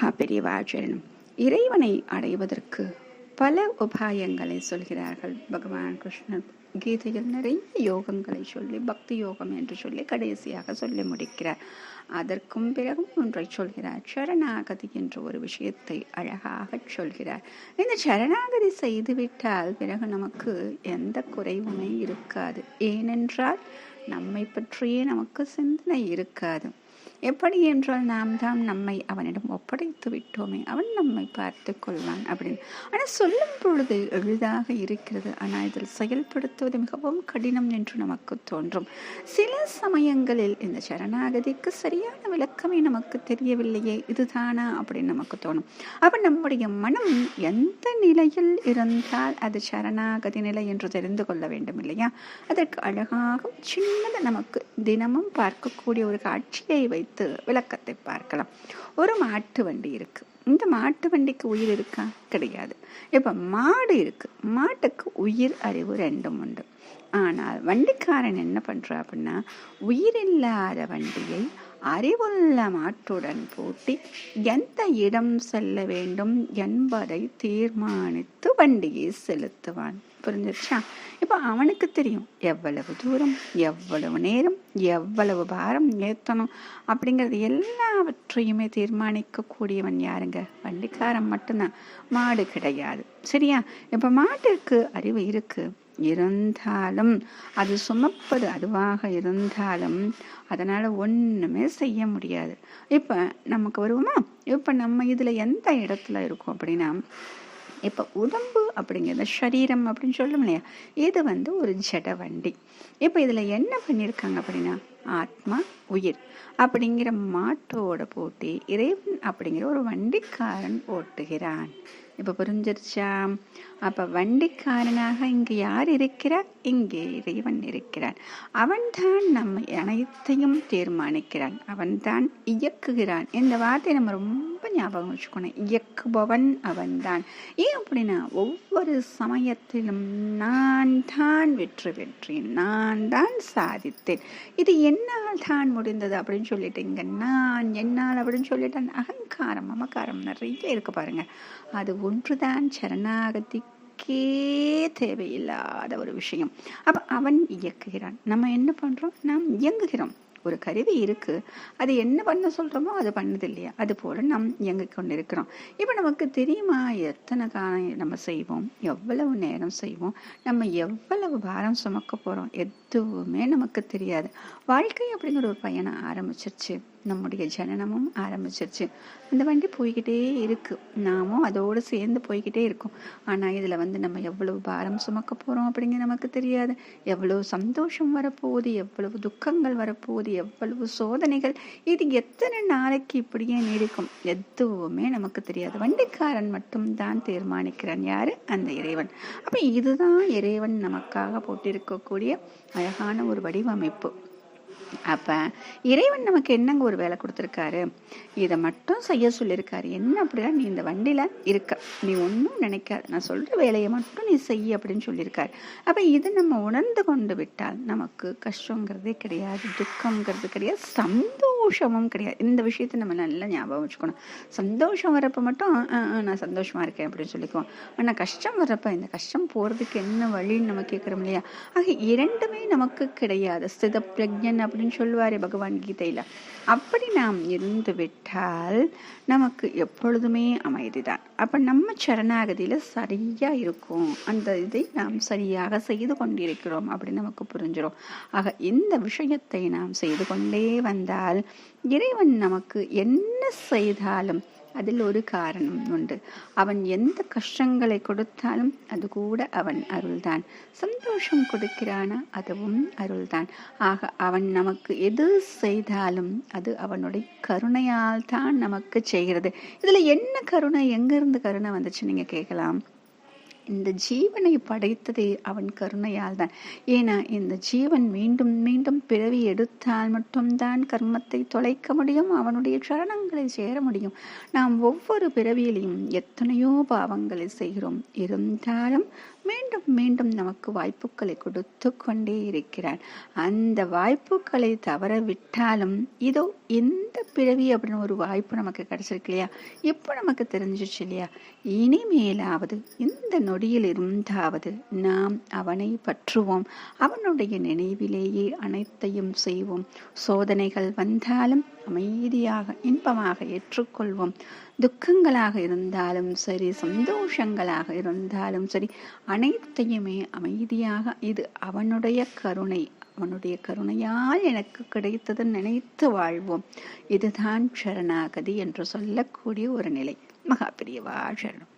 மகா பெரியவாச்சரணம் இறைவனை அடைவதற்கு பல உபாயங்களை சொல்கிறார்கள். பகவான் கிருஷ்ணர் கீதையில் நிறைய யோகங்களை சொல்லி பக்தி யோகம் என்று சொல்லி கடைசியாக சொல்லி முடிக்கிறார். அதற்கும் பிறகும் ஒன்றை சொல்கிறார். சரணாகதி என்ற ஒரு விஷயத்தை அழகாக சொல்கிறார். இந்த சரணாகதி செய்துவிட்டால் பிறகு நமக்கு எந்த குறைவுமே இருக்காது. ஏனென்றால் நம்மை பற்றியே நமக்கு சிந்தனை இருக்காது. எப்படி என்றால் நாம் தான் நம்மை அவனிடம் ஒப்படைத்து விட்டோமே அவன் நம்மை பார்த்து கொள்வான் அப்படின்னு. ஆனால் சொல்லும் பொழுது எளிதாக இருக்கிறது. ஆனால் இதில் செயல்படுத்துவது மிகவும் கடினம் என்று நமக்கு தோன்றும். சில சமயங்களில் இந்த சரணாகதிக்கு சரியான விளக்கமே நமக்கு தெரியவில்லையே இதுதானா அப்படின்னு நமக்கு தோணும். அப்போ நம்முடைய மனம் எந்த நிலையில் இருந்தால் அது சரணாகதி நிலை என்று தெரிந்து கொள்ள வேண்டும் இல்லையா? அதற்கு அழகாக சின்னது நமக்கு தினமும் பார்க்கக்கூடிய ஒரு காட்சியை வைத்து விளக்கத்தை பார்க்கலாம். ஒரு மாட்டு வண்டி இருக்கு. இந்த மாட்டு வண்டிக்கு உயிர் இருக்கா? கிடையாது. இப்போ மாடு இருக்கு. மாட்டுக்கு உயிர் அறிவு ரெண்டும் உண்டு. ஆனால் வண்டிக்காரன் என்ன பண்றா அப்படின்னா உயிரில்லாத வண்டியை அறிவுள்ள மாட்டுடன் பூட்டி எந்த இடம் செல்ல வேண்டும் என்பதை தீர்மானித்து வண்டியை செலுத்துவான். புரிஞ்சிருச்சா? இப்போ அவனுக்கு தெரியும். எவ்வளவு தூரம் எவ்வளவு நேரம் எவ்வளவு பாரம் ஏற்றணும் அப்படிங்கிறது எல்லாவற்றையுமே தீர்மானிக்கக்கூடியவன் யாருங்க? வண்டிக்காரன் மட்டும்தான். மாடு கிடையாது. சரியா? இப்போ மாட்டிற்கு அறிவு இருக்கு. இருந்தாலும் அது சுமப்பது அதுவாக இருந்தாலும் அதனால் ஒன்றுமே செய்ய முடியாது. இப்போ நமக்கு வருவோமா? இப்போ நம்ம இதில் எந்த இடத்துல இருக்கோம் அப்படின்னா இப்போ உடம்பு அப்படிங்கிறது சரீரம் அப்படின்னு சொல்லும் இல்லையா? இது வந்து ஒரு ஜட வண்டி. இப்போ இதில் என்ன பண்ணியிருக்காங்க அப்படின்னா ஆத்மா உயிர் அப்படிங்கிற மாட்டோட போட்டி இறைவன் அப்படிங்கிற ஒரு வண்டிக்காரன் ஓட்டுகிறான். இப்போ புரிஞ்சிருச்சா? அப்போ வண்டிக்காரனாக இங்கே யார் இருக்கிறார்? இங்கே இறைவன் இருக்கிறான் அவன்தான் நம்ம அனைத்தையும் தீர்மானிக்கிறான். அவன்தான் இயக்குகிறான். இந்த வார்த்தையை நம்ம ரொம்ப ஞாபகம் வச்சுக்கணும் இயக்குபவன் அவன்தான். ஏன் அப்படின்னா ஒவ்வொரு சமயத்திலும் நான் தான் வெற்றி பெற்றேன் நான் தான் சாதித்தேன். இது என்னால் தான் முடிந்தது அப்படின்னு சொல்லிட்டு இங்கே நான் என்னால் அப்படின்னு சொல்லிட்டு அந்த அகங்காரம் மமக்காரம் நிறைய இருக்கு பாருங்க. அது ஒன்றுதான் சரணாகதிக்கே தேவையில்லாத ஒரு விஷயம். அப்போ அவன் இயக்குகிறான். நம்ம என்ன பண்ணுறோம் நாம் இயங்குகிறோம். ஒரு கருவி இருக்கு. அது என்ன பண்ண சொல்றோமோ அது பண்ணது இல்லையா? அது போல நம் இயங்கிக் கொண்டிருக்கிறோம். இப்போ நமக்கு தெரியுமா எத்தனை காலம் நம்ம செய்வோம்? எவ்வளவு நேரம் செய்வோம்? நம்ம எவ்வளவு பாரம் சுமக்க போறோம்? எதுவுமே நமக்கு தெரியாது. வாழ்க்கை அப்படிங்கிற ஒரு பயணம் ஆரம்பிச்சிருச்சு. நம்முடைய ஜனனமும் ஆரம்பிச்சிருச்சு. இந்த வண்டி போய்கிட்டே இருக்கு. நாமும் அதோடு சேர்ந்து போய்கிட்டே இருக்கோம். ஆனால் இதில் வந்து நம்ம எவ்வளவு பாரம் சுமக்க போகிறோம் அப்படிங்கிற நமக்கு தெரியாது. எவ்வளவு சந்தோஷம் வரப்போகுது? எவ்வளவு துக்கங்கள் வரப்போகுது? எவ்வளவு சோதனைகள்? இது எத்தனை நாளைக்கு இப்படியே நீடிக்கும்? எதுவுமே நமக்கு தெரியாது. வண்டிக்காரன் மட்டும் தான் தீர்மானிக்கிறான். யாரு? அந்த இறைவன். அப்போ இதுதான் இறைவன் நமக்காக போட்டிருக்கக்கூடிய அழகான ஒரு வடிவமைப்பு. அப்ப இறைவன் நமக்கு என்னங்க ஒரு வேலை கொடுத்துருக்காரு? இதை மட்டும் செய்ய சொல்லியிருக்காரு. என்ன அப்படின்னா நீ இந்த வண்டியில் இருக்க. நீ ஒன்றும் நினைக்காது. நான் சொல்ற வேலையை மட்டும் நீ செய் அப்படின்னு சொல்லியிருக்காரு. அப்ப இது நம்ம உணர்ந்து கொண்டு விட்டால் நமக்கு கஷ்டங்கிறதே கிடையாது துக்கங்கிறது கிடையாது சந்தோஷம் சந்தோஷமும் கிடையாது. இந்த விஷயத்த நம்ம நல்லா ஞாபகம் வச்சுக்கணும். சந்தோஷம் வரப்போ மட்டும் நான் சந்தோஷமாக இருக்கேன் அப்படின்னு சொல்லிக்குவோம். ஆனால் கஷ்டம் வரப்ப இந்த கஷ்டம் போகிறதுக்கு என்ன வழின்னு நம்ம கேட்குறோம் இல்லையா? ஆக இரண்டுமே நமக்கு கிடையாது. ஸ்தித பிரஜன் அப்படின்னு சொல்லுவார் பகவான் கீதையில். அப்படி நாம் இருந்து விட்டால் நமக்கு எப்பொழுதுமே அமைதி தான் அப்போ நம்ம சரணாகதியில் சரியாக இருக்கும். அந்த இதை நாம் சரியாக செய்து கொண்டிருக்கிறோம் அப்படின்னு நமக்கு புரிஞ்சிடும் ஆக இந்த விஷயத்தை நாம் செய்து கொண்டே வந்தால் இறைவன் நமக்கு என்ன செய்தாலும் அதில் ஒரு காரணம் உண்டு. அவன் எந்த கஷ்டங்களை கொடுத்தாலும் அது கூட அவன் அருள்தான். சந்தோஷம் கொடுக்கிறானா? அதுவும் அருள்தான். ஆக அவன் நமக்கு எது செய்தாலும் அது அவனுடைய கருணையால் தான் நமக்கு செய்கிறது. இதில் என்ன கருணை? எங்கேருந்து கருணை வந்துச்சு நீங்கள் கேட்கலாம். இந்த ஜீவனை படைத்ததே அவன் கருணையால் தான் ஏன்னா இந்த ஜீவன் மீண்டும் மீண்டும் பிறவி எடுத்தால் மட்டும்தான் கர்மத்தை தொலைக்க முடியும் அவனுடைய சரணங்களை சேர முடியும். நாம் ஒவ்வொரு பிறவியிலையும் எத்தனையோ பாவங்களை செய்கிறோம். இருந்தாலும் மீண்டும் மீண்டும் நமக்கு வாய்ப்புகளை கொடுத்து கொண்டே இருக்கிறார். அந்த வாய்ப்புகளை தவற விட்டாலும் இதோ எந்த பிறவி அப்படின்னு ஒரு வாய்ப்பு நமக்கு கிடைச்சிருக்கு இல்லையா? இப்போ நமக்கு தெரிஞ்சிச்சு இல்லையா? இனிமேலாவது இந்த நொடியில் இருந்தாவது நாம் அவனை பற்றுவோம். அவனுடைய நினைவிலேயே அனைத்தையும் செய்வோம். சோதனைகள் வந்தாலும் அமைதியாக இன்பமாக ஏற்றுக்கொள்வோம். துக்கங்களாக இருந்தாலும் சரி சந்தோஷங்களாக இருந்தாலும் சரி அனைத்தையுமே அமைதியாக இது அவனுடைய கருணை. அவனுடைய கருணையால் எனக்கு கிடைத்தது நினைத்து வாழ்வோம். இதுதான் சரணாகதி என்று சொல்லக்கூடிய ஒரு நிலை. மகாபிரியவா சரணம்.